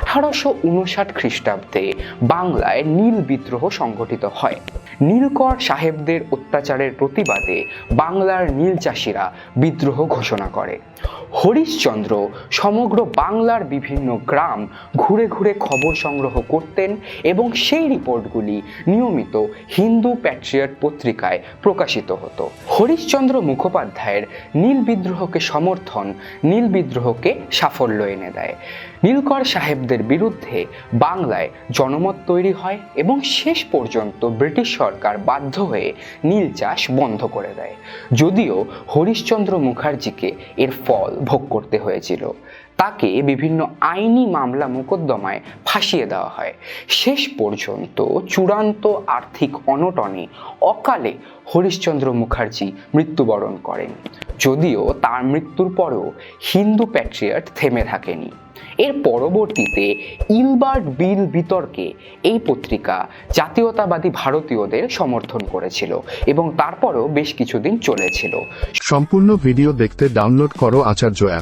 আঠারোশো উনষাট খ্রিস্টাব্দে বাংলায় নীল বিদ্রোহ সংগঠিত হয়। নীলকর সাহেবদের অত্যাচারের প্রতিবাদে বাংলার নীল চাষিরা বিদ্রোহ ঘোষণা করে। হরিশচন্দ্র সমগ্র বাংলার বিভিন্ন গ্রাম ঘুরে ঘুরে খবর সংগ্রহ করতেন এবং সেই রিপোর্টগুলি নিয়মিত হিন্দু প্যাট্রিয়ট পত্রিকায় প্রকাশিত হতো। হরিশচন্দ্র মুখোপাধ্যায়ের নীল বিদ্রোহকে সমর্থন, নীল বিদ্রোহকে সাফল্য এনে দেয়। নীলকর সাহেবদের বিরুদ্ধে বাংলায় জনমত তৈরি হয় এবং শেষ পর্যন্ত ব্রিটিশ সরকার বাধ্য হয়ে নীল চাষ বন্ধ করে দেয়। যদিও হরিশচন্দ্র মুখার্জিকে এর ফল ভোগ করতে হয়েছিল। তাকে বিভিন্ন আইনি মামলা মোকদ্দমায় ফাঁসিয়ে দেওয়া হয়। শেষ পর্যন্ত চূড়ান্ত আর্থিক অনটনে অকালে হরিশ্চন্দ্র মুখার্জি মৃত্যুবরণ করেন। যদিও তার মৃত্যুর পরেও হিন্দু প্যাট্রিয়ট থেমে থাকেনি। এর পরবর্তীতে ইলবার্ট বিল বিতর্কে এই পত্রিকা জাতীয়তাবাদী ভারতীয়দের সমর্থন করেছিল এবং তারপরও বেশ কিছুদিন চলেছিল। সম্পূর্ণ ভিডিও দেখতে ডাউনলোড করো আচার্য অ্যাপ।